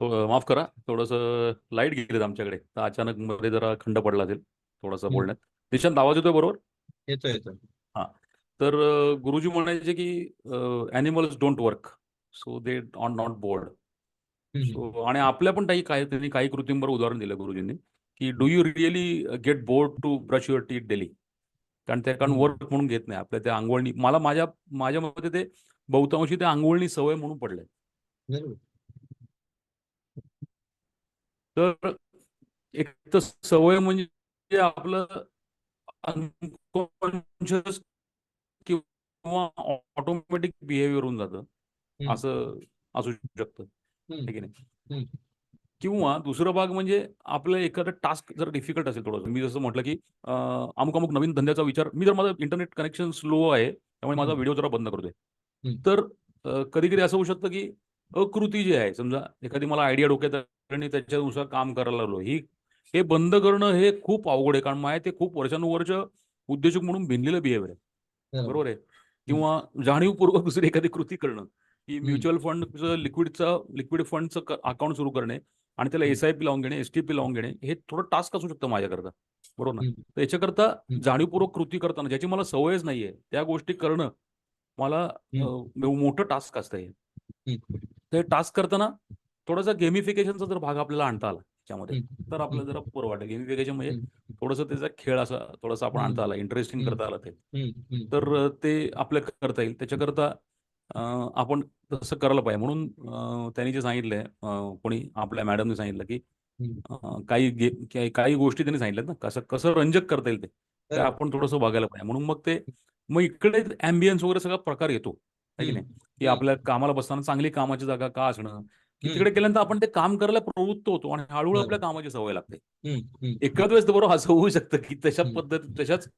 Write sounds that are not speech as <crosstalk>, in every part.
हो, माफ करा थोडंसं लाइट गेलीत आमच्याकडे. तर अचानक मध्ये जरा खंड पडला असेल थोडासा. बोलण्यात. निशांत आवाज येतोय बरोबर? येतो येतो. तर अ, गुरुजी म्हणायचे की animals don't work so they are not bored. So आणि आपल्या पण काही काही त्यांनी काही कृतींवर उदाहरण दिलं गुरुजींनी की do you really get bored to brush your teeth daily कारण त्या कारण. वर्क म्हणून घेत नाही आपल्या त्या आंघोळणी. मला माझ्या माझ्या मते ते बहुतांशी ते आंघोळणी सवय म्हणून बरोबर. तर एक तर सवय म्हणजे आपलं अनकॉन्शियस किंवा ऑटोमॅटिक बिहेवियर होऊन जातं. असं असू शकतं हम्म. है की नाही. किंवा दुसरं भाग म्हणजे आपलं एखादं टास्क जर डिफिकल्ट असेल थोडंसं मी जसं म्हटलं की अमुक अमुक नवीन धंद्याचा विचार मी जर माझं इंटरनेट कनेक्शन स्लो आहे त्यामुळे माझा. व्हिडिओ जरा बंद करतोय. तर कधी कधी असं होऊ शकतं की अकृती जी आहे समजा एखादी मला आयडिया डोक्यात आहे आणि त्याच्यानुसार काम करायला लागलो. ही हे बंद करणं हे खूप अवघड आहे. कारण माझ्या ते खूप वर्षानुवर्ष उद्योजक म्हणून भिनलेलं बिहेवियर आहे. बरोबर. आहे? किंवा जाणीवपूर्वक दुसरी एखादी कृती करणं. की म्युच्युअल फंडचं लिक्विडचं लिक्विड फंडचं अकाउंट सुरू करणे आणि त्याला. एस आय पी लावून घेणे एस टी पी लावून घेणे हे थोडं टास्क असू शकतं माझ्याकरता. बरोबर ना. तर याच्याकरता. जाणीवपूर्वक कृती करताना ज्याची मला सवयच नाहीये त्या गोष्टी करणं मला मोठं टास्क असतं हे. ते टास्क करताना थोडासा गेमिफिकेशनचा जर भाग आपल्याला आणता आला त्याच्यामध्ये. तर आपल्याला जरा बरं वाटेल गेमिफिकेशन म्हणजे. थोडंसं त्याचा खेळ असा थोडासा आपण आणता आला इंटरेस्टिंग. करता आला ते. तर ते आपल्या करता येईल त्याच्याकरता आपण तसं करायला पाहिजे म्हणून त्यांनी जे सांगितलंय कोणी आपल्या मॅडमने सांगितलं की काही गे काही- गोष्टी त्यांनी सांगितल्यात ना कसं कसं रंजक करता येईल ते. आपण थोडंसं बघायला पाहिजे म्हणून मग ते मग इकडे अँबियन्स वगैरे सगळा प्रकार येतो की नाही की हम्म. आपल्या कामाला बसताना चांगली कामाची जागा का असणं की. तिकडे केल्यानंतर आपण ते काम करायला प्रवृत्त होतो आणि हळूहळू. आपल्या कामाची सवय लागते. एखाद वेळेस तर बरोबर असं होऊ शकतं की तशा. पद्धत तशाच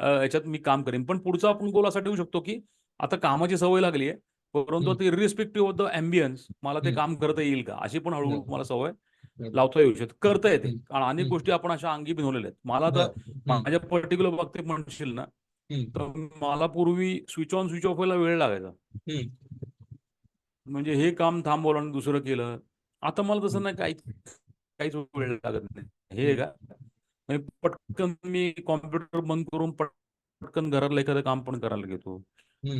याच्यात मी काम करेन पण पुढचा आपण गोल असा ठेवू शकतो की आता कामाची सवय लागली आहे परंतु. ते इरिस्पेक्टिव्ह ऑफ द अँबियन्स मला ते. काम करता येईल का अशी पण हळूहळू. मला सवय. लावता येऊ शकते करता येते. कारण अनेक. गोष्टी आपण अशा अंगी बिनवलेल्या आहेत मला. हम्म. माझ्या पर्टिक्युलर बाबतीत म्हणशील ना. तर मला पूर्वी स्विच ऑन स्विच ऑफ व्हायला वेळ लागायचा. म्हणजे हे काम थांबवलं आणि दुसरं केलं. आता मला तसं. नाही काही काहीच वेळ लागत नाही. हे का? म्हणजे पटकन मी कॉम्प्युटर बंद करून पट- पटकन घरातलं एखादं काम पण करायला घेतो.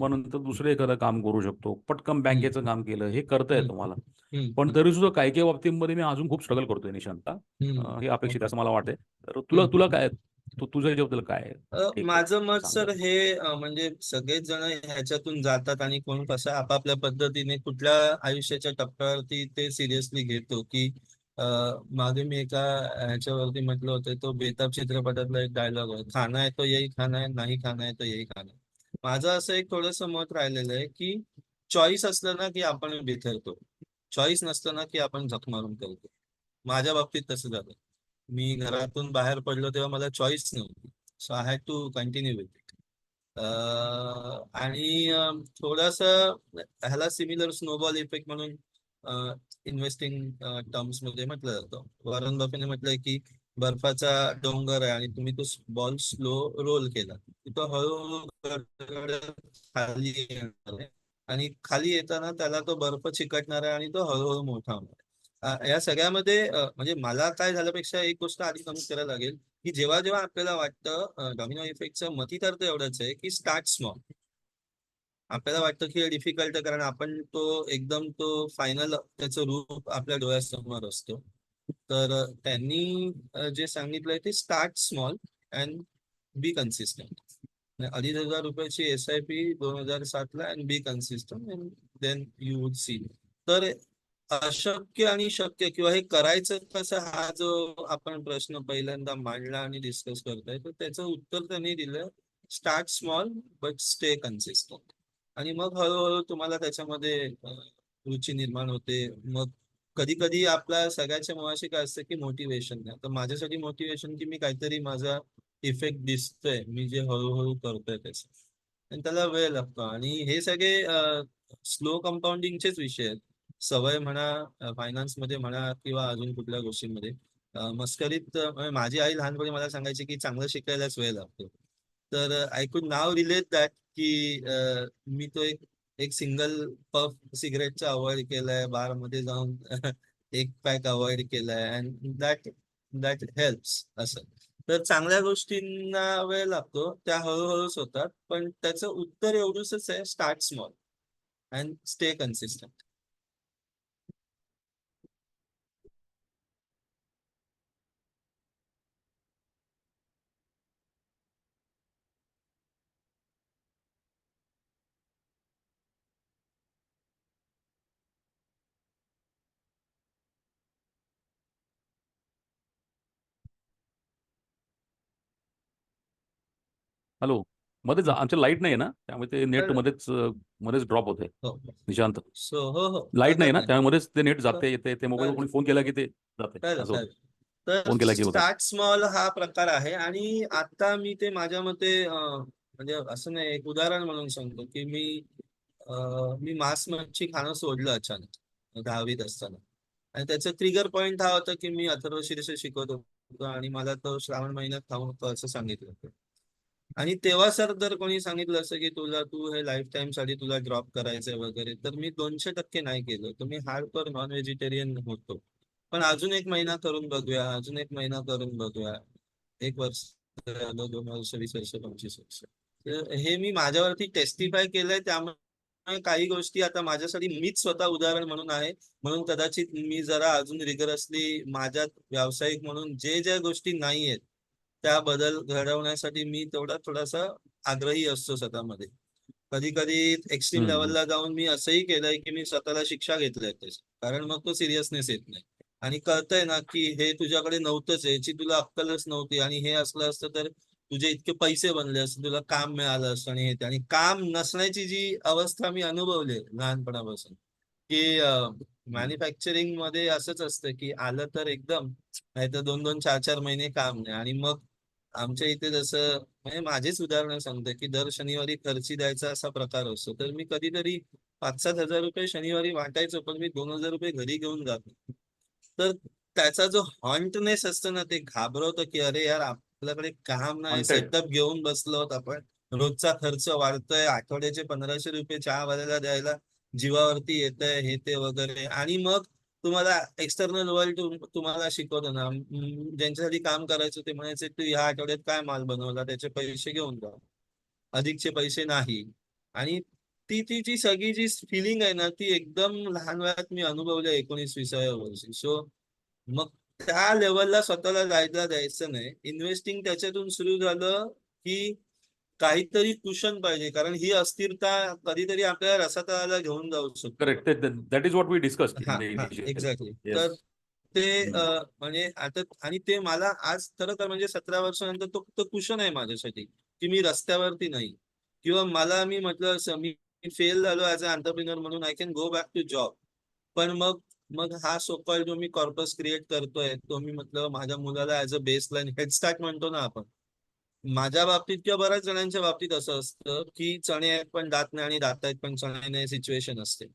मग नंतर दुसरं एखादं काम करू शकतो. पटकन बँकेचं काम केलं हे करता येतं मला. पण तरी सुद्धा काही काही बाबतीमध्ये मी अजून खूप स्ट्रगल करतोय निशांत. हे अपेक्षित असं मला वाटतंय. तर तुला. तुला काय तू तुझ्या याच्याबद्दल काय आहे? माझं मत सर. हे अ, म्हणजे सगळेच जण ह्याच्यातून जातात आणि कोण कसं आपापल्या पद्धतीने कुठल्या आयुष्याच्या टप्प्यावरती ते सिरियसली घेतो की अ, मागे मी एका ह्याच्यावरती म्हटलं होतं तो बेताब चित्रपटातला एक डायलॉग आहे. खाना है तो यही खाना है नाही खाना है तो यही खाना है माझं असं एक थोडंसं मत राहिलेलं आहे की चॉईस असलं ना की आपण बिथरतो. चॉईस नसलं ना की आपण झक मारून करतो. माझ्या बाबतीत तसं झालं मी घरातून बाहेर पडलो तेव्हा मला चॉईस नव्हती. So I had to continue with it आणि थोडस ह्याला सिमिलर स्नोबॉल इफेक्ट म्हणून इन्व्हेस्टिंग टर्म्समध्ये म्हटलं जातं. वॉरन बफेने म्हटलंय की बर्फाचा डोंगर आहे आणि तुम्ही तो बॉल स्लो रोल केला. तो हळूहळू खाली येणार आहे. आणि खाली येताना त्याला तो बर्फ चिकटणार आहे आणि तो हळूहळू मोठा होणार आहे. या सगळ्यामध्ये म्हणजे मला काय झाल्यापेक्षा एक गोष्ट आधी नमूद करायला लागेल की जेव्हा जेव्हा आपल्याला वाटतं डॉमिनो इफेक्टचं मती तर एवढंच आहे की स्टार्ट स्मॉल. आपल्याला वाटतं की डिफिकल्ट आहे कारण आपण तो एकदम तो फायनल त्याचं रूप आपल्या डोळ्यासमोर असतो. तर त्यांनी जे सांगितलंय ते start small and be consistent. अडीच हजार रुपयाची एस आय पी दोन हजार सातला and be consistent and then you would see. तर अशक्य आणि शक्य किंवा हे करायचं कसं हा जो आपण प्रश्न पहिल्यांदा मांडला आणि डिस्कस करतोय तर त्याचं उत्तर त्यांनी दिलं start small but stay consistent आणि मग हळूहळू तुम्हाला त्याच्यामध्ये रुची निर्माण होते. मग कधी कधी आपल्या सगळ्याच्या मुळाशी काय असतं की मोटिवेशन नाही. तर माझ्यासाठी मोटिवेशन की मी काहीतरी माझा इफेक्ट दिसतोय मी जे हळूहळू करतोय त्याचा. आणि त्याला वेळ लागतो. आणि हे सगळे स्लो कंपाऊंडिंगचेच विषय आहेत. सवय म्हणा फायनान्समध्ये म्हणा किंवा अजून कुठल्या गोष्टींमध्ये. मस्करीत म्हणजे माझी आई लहानपणी मला सांगायची की चांगलं शिकायलाच वेळ लागतो. तर I could now relate that की मी तो एक एक सिंगल पफ सिगरेटचा अवॉइड केलाय बारमध्ये जाऊन <laughs> एक पॅक अवॉइड केलाय अँड दॅट दॅट हेल्प्स असं. तर चांगल्या गोष्टींना वेळ लागतो त्या हळूहळूच होतात पण त्याचं उत्तर एवढंच आहे start small and stay consistent. Hello मध्ये आमच्या लाइट नाही ना त्यामुळे ते नेट. मध्येच मध्येच ड्रॉप होते हो. निशांत. हो हो. लाइट नाही ना त्यामुळेच ते नेट जाते येते ते मोबाईल. कोणी फोन केला की ते जाते. होतं. फोन केला की होतं. स्टार्ट स्मॉल हा प्रकार आहे आणि आता मी ते माझ्या मते म्हणजे असं नाही एक उदाहरण म्हणून सांगतो की मी मी मांस मच्छी खाणं सोडलं अचानक दहावीत असताना. आणि त्याचं ट्रिगर पॉइंट हा होता की मी अथर्व शीर्ष शिकवत होतो आणि मला तो श्रावण महिन्यात खाऊ नको असं सांगितलं होतं. आणि तेव्हा सर जर कोणी सांगितलं असं की तुला तू हे लाईफ टाईमसाठी तुला ड्रॉप करायचंय वगैरे तर मी दोनशे टक्के नाही केलं. तर मी हार्डकोर नॉन व्हेजिटेरियन होतो. पण अजून एक महिना करून बघूया अजून एक महिना करून बघूया. एक वर्ष झालं, दोन वर्ष वीस वर्ष पंचवीस वर्ष. तर हे मी माझ्यावरती टेस्टिफाय केलंय त्यामुळे काही गोष्टी आता माझ्यासाठी मीच स्वतः उदाहरण म्हणून आहे. म्हणून कदाचित मी जरा अजून रिगरसली माझ्यात व्यावसायिक म्हणून जे ज्या गोष्टी नाही आहेत त्या बदल घडवण्यासाठी मी तेवढा थोडासा आग्रही असतो स्वतःमध्ये. कधी कधी एक्स्ट्रीम. लेवलला जाऊन मी असंही केलंय की मी स्वतःला शिक्षा घेतल्या कारण मग तो सिरियसनेस येत नाही. आणि कळतंय ना की हे तुझ्याकडे नव्हतंच आहे, याची तुला अक्कलच नव्हती. आणि हे असलं असतं तर तुझे इतके पैसे बनले असते. तुला काम मिळालं असतं आणि हे. आणि काम नसण्याची जी अवस्था मी अनुभवली लहानपणापासून की मॅन्युफॅक्चरिंगमध्ये असंच असतं की आलं तर एकदम. नाही तर दोन दोन चार चार महिने काम नाही. आणि मग आमच्या इथे जसं म्हणजे माझेच उदाहरण सांगतो की दर शनिवारी खर्ची द्यायचा असा प्रकार असतो. तर मी कधीतरी पाच सात हजार रुपये शनिवारी वाटायचो पण मी दोन हजार रुपये घरी घेऊन जातो तर त्याचा जो हॉन्टनेस असतो ना ते घाबरवतं की अरे यार आपल्याकडे काम नाही. सेटअप घेऊन बसलो आहोत आपण. रोजचा खर्च वाढतोय. आठवड्याचे पंधराशे रुपये चहा वाल्याला द्यायला जीवावरती येत आहे हे ते वगैरे. आणि मग तुम्हाला एक्सटर्नल वर्ल्ड तुम्हाला शिकवतो ना. ज्यांच्यासाठी काम करायचं ते म्हणायचे तू ह्या आठवड्यात काय माल बनवला? त्याचे पैसे घेऊन जा. अधिकचे पैसे नाही. आणि ती ती जी सगळी जी फिलिंग आहे ना ती एकदम लहान वयात मी अनुभवली एकोणीस विसाव्या वर्षी. सो मग त्या लेवलला स्वतःला जायला द्यायचं नाही. इन्व्हेस्टिंग त्याच्यातून सुरू झालं की काहीतरी कुशन पाहिजे कारण ही अस्थिरता कधीतरी आपल्याला रसातळाला घेऊन जाऊ शकतो. Correct that is what we discuss exactly तर ते अं, म्हणजे आता आणि ते मला आज खरं तर म्हणजे सतरा वर्षानंतर तो तो कुशन आहे माझ्यासाठी की मी रस्त्यावरती नाही. किंवा मला मी म्हटलं असं मी फेल झालो ऍज अ एंटरप्रिनर म्हणून I can go back to job पण मग मग हा सोकॉल जो मी कॉर्पस क्रिएट करतोय तो मी म्हटलं माझ्या मुलाला as a base line head start म्हणतो ना आपण माझ्या बाबतीत किंवा बऱ्याच जणांच्या बाबतीत असं असतं की चणे आहेत पण दात नाही आणि दात आहेत पण चणे नाही सिच्युएशन असते.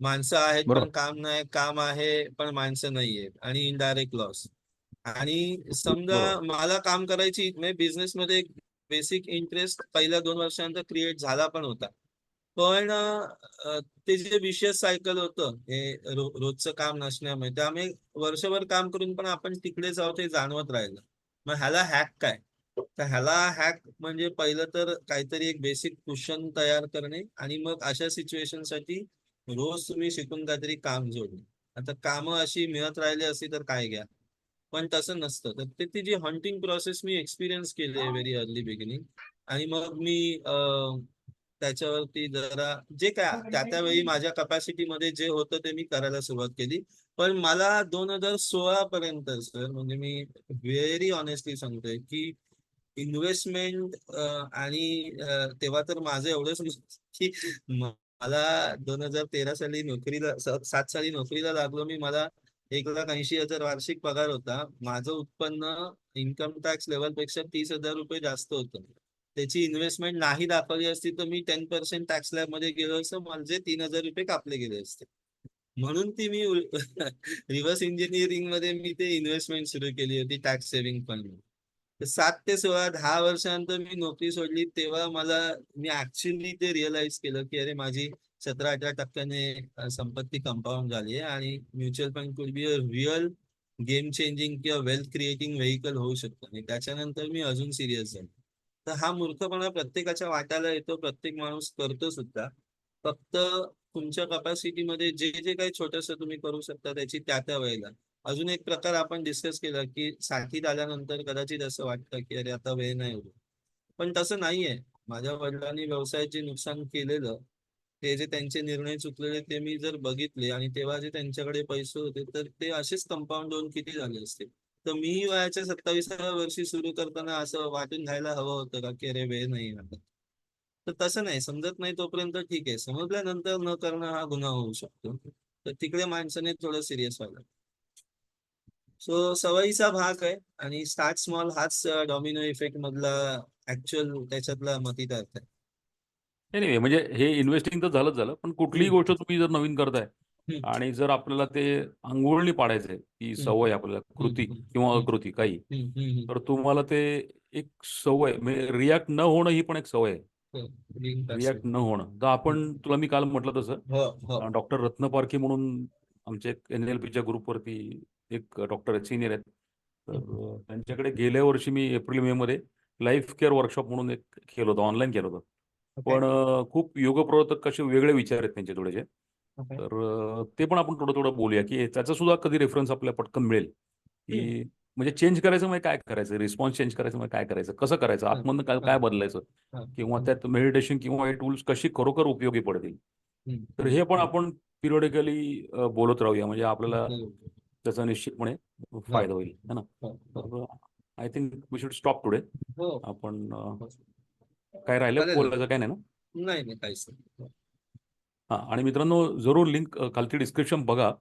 माणसं आहेत पण. काम नाही काम आहे पण माणसं नाहीयेत आणि इनडायरेक्ट लॉस आणि समजा. मला काम करायची म्हणजे बिझनेस मध्ये एक बेसिक इंटरेस्ट पहिल्या दोन वर्षानंतर क्रिएट झाला पण होता. पण ते जे विशेष सायकल होतं हे रो, रोजचं काम नसण्यामुळे त्यामुळे वर्षभर काम करून पण आपण तिकडे जाऊ ते जाणवत राहिलं. मग ह्याला हॅक काय? तर ह्याला हॅक म्हणजे पहिलं तर काहीतरी एक बेसिक कुशन तयार करणे आणि मग अशा सिच्युएशनसाठी रोज तुम्ही शिकून काहीतरी काम जोडणे. आता कामं अशी मिळत राहिली असती तर काय घ्या? पण तसं नसतं. तर ते ती जी हंटिंग प्रोसेस मी एक्सपिरियन्स केली आहे व्हेरी अर्ली बिगिनिंग आणि मग मी त्याच्यावरती जरा जे काय त्या त्यावेळी माझ्या कपॅसिटीमध्ये जे होतं ते मी करायला सुरुवात केली. पण मला दोन हजार सोळा पर्यंत सर म्हणजे मी व्हेरी ऑनेस्टली सांगतोय की इन्व्हेस्टमेंट आणि तेव्हा तर माझं एवढंच की मला दोन हजार तेरा साली नोकरीला सात साली नोकरीला लागलो मी. मला एक लाख ऐंशी हजार वार्षिक पगार होता. माझं उत्पन्न इन्कम टॅक्स लेवलपेक्षा तीस हजार रुपये जास्त होतं. त्याची इन्व्हेस्टमेंट नाही दाखवली असती तर मी टेन पर्सेंट टॅक्स लॅबमध्ये गेलो असं माझे तीन हजार रुपये कापले गेले असते. म्हणून ती मी रिव्हर्स इंजिनिअरिंग <laughs> मध्ये मी ते इन्व्हेस्टमेंट सुरू केली होती टॅक्स सेव्हिंग फंड सात ते सोळा दहा वर्षानंतर मी नोकरी सोडली. तेव्हा मला मी ऍक्च्युली ते रिअलाइज केलं की अरे माझी सतरा अठरा टक्क्याने संपत्ती कंपाऊंड झाली आहे आणि mutual fund could be a real game changing किंवा वेल्थ क्रिएटिंग व्हेकल होऊ शकतो. आणि त्याच्यानंतर मी अजून सिरियस झालो. तर हा मूर्खपणा प्रत्येकाच्या वाट्याला येतो. प्रत्येक माणूस करतो सुद्धा. फक्त तुमच्या कपॅसिटीमध्ये जे जे काही छोटस तुम्ही करू शकता त्याची त्या त्या वेळेला. अजून एक प्रकार आपण डिस्कस केला की साठीत आल्यानंतर कदाचित असं वाटतं की अरे आता वेळ नाही होत पण तसं नाहीये. माझ्या वडिलांनी व्यवसाय जे नुकसान केलेलं ते जे त्यांचे निर्णय चुकलेले ते मी जर बघितले आणि तेव्हा जे त्यांच्याकडे पैसे होते तर ते असेच कंपाऊंड होऊन किती झाले असते. तर मी वयाच्या सत्तावीसाव्या वर्षी सुरू करताना असं वाटून घ्यायला हवं होतं का की अरे वेळ नाही आता? तर तसं नाही. समजत नाही तोपर्यंत ठीक आहे. समजल्यानंतर न करणं हा गुन्हा होऊ शकतो. तर तिकडे माणसाने थोडं सिरियस व्हायला सो सवयीचा भाग आहे आणि स्टार्ट स्मॉल हाच डॉमिनो इफेक्ट मधला ऍक्च्युअल त्याच्यातला मतितार्थ आहे नाही म्हणजे हे इन्व्हेस्टिंग तर झालंच झालं पण कुठलीही. गोष्ट तुम्ही जर नवीन करताय. आणि जर आपल्याला ते अंघोळणी पाडायचे की सवय आपल्याला कृती. किंवा. अकृती काही. तर तुम्हाला ते एक सवय म्हणजे रिॲक्ट न होणं ही पण एक सवय आहे हो. रिॲक्ट न होणं तर आपण तुला मी काल म्हटलं तसं हो हो डॉक्टर रत्न पारखे म्हणून आमच्या एक एन एल पीच्या ग्रुपवरती एक डॉक्टर आहेत सिनियर आहेत तर त्यांच्याकडे गेल्या वर्षी मी एप्रिल मे मध्ये लाईफ केअर वर्कशॉप म्हणून एक केलं होतं ऑनलाईन केलं होतं. पण खूप योगप्रवर्तक कसे वेगळे विचार आहेत त्यांचे थोडेसे. तर ते पण आपण थोडं थोडं बोलूया की त्याचा सुद्धा कधी रेफरन्स आपल्याला पटकन मिळेल की म्हणजे चेंज करायचं म्हणजे काय करायचं रिस्पॉन्स चेंज करायचं म्हणजे काय करायचं कसं करायचं. आतमधनं काय. काय बदलायचं. किंवा त्यात मेडिटेशन किंवा हे टूल्स कशी खरोखर उपयोगी पडतील. तर हे पण आपण पिरियडिकली बोलत राहूया म्हणजे आपल्याला. त्याचा निश्चितपणे फायदा होईल है ना? हो, हो. I think we should stop today हो. आपण अं, काय राहिलं. बोलायचं काय नाही ना? नाही नाही काहीच हा आणि मित्रांनो जरूर लिंक खालती डिस्क्रिप्शन बघा.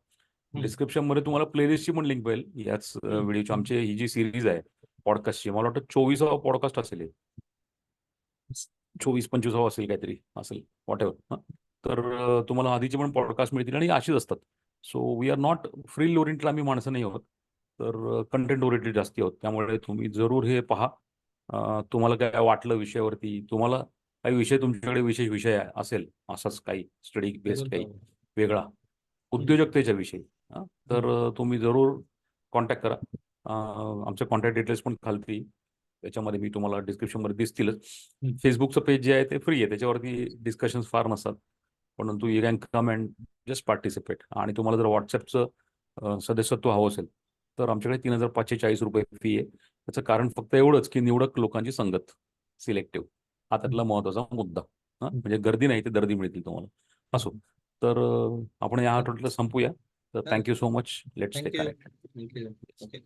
डिस्क्रिप्शनमध्ये तुम्हाला प्लेलिस्टची पण लिंक मिळेल. याच. व्हिडिओची आमची ही जी सिरीज आहे पॉडकास्टची मला वाटतं चोवीसावा पॉडकास्ट असेल हे. चोवीस पंचवीसावा असेल काहीतरी असेल वॉट एव्हर तर तुम्हाला आधीचे पण पॉडकास्ट मिळतील आणि अशीच असतात. So we are not frill oriented आम्ही माणसं नाही आहोत. तर कंटेंट ओरिएंटेड जास्ती आहोत. त्यामुळे तुम्ही जरूर हे पहा. तुम्हाला काय वाटलं विषयावरती तुम्हाला काही विषय तुमच्याकडे विशेष विषय असेल असाच काही स्टडी बेस्ड काही वेगळा. उद्योजकतेच्या विषयी तर तुम्ही जरूर कॉन्टॅक्ट करा. अ, आमचे कॉन्टॅक्ट डिटेल्स पण खालती. त्याच्यामध्ये मी तुम्हाला डिस्क्रिप्शनमध्ये दिसतीलच. फेसबुकचं पेज जे आहे ते फ्री आहे. त्याच्यावरती डिस्कशन्स फार नसतात. परंतु you can come and just participate आणि तुम्हाला जर व्हॉट्सअपचं सदस्यत्व हवं असेल तर आमच्याकडे तीन हजार पाचशे चाळीस रुपये फी आहे. त्याचं कारण फक्त एवढंच की निवडक लोकांची संगत सिलेक्टिव्ह हा त्यातला महत्त्वाचा मुद्दा. म्हणजे गर्दी नाही ते दर्दी मिळतील तुम्हाला. असो. तर आपण या आठवड्यातलं संपूया. तर thank you so much let's stay